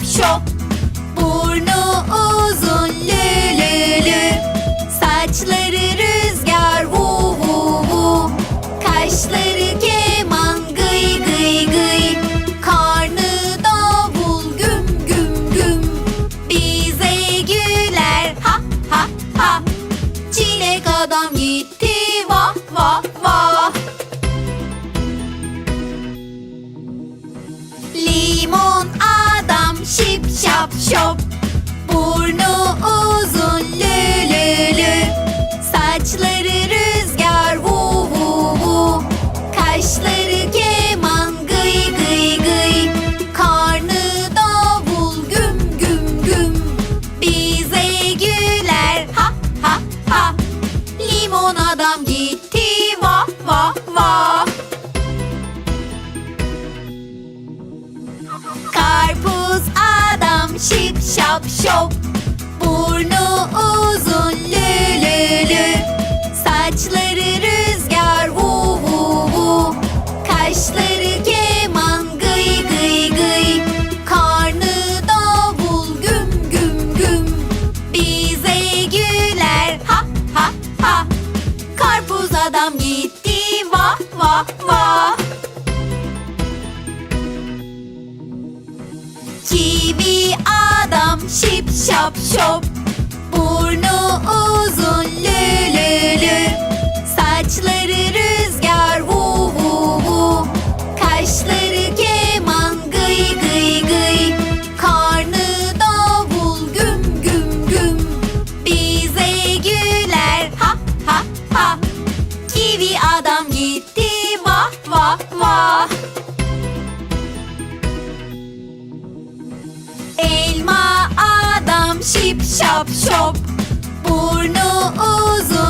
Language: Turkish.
şap şop. Burnu uzun lü lü lü. Saçları rüzgar vu vu vu. Kaşları keman gıy gıy gıy. Karnı davul güm güm güm. Bize güler ha ha ha. Çilek adam gitti vah vah vah adam gitti vah vah vah. Karpuz adam şip şap şop. Burnu uzun vah Kivi adam şip şap şop. Burnu uzun lü şip şap şop. Burnu uzun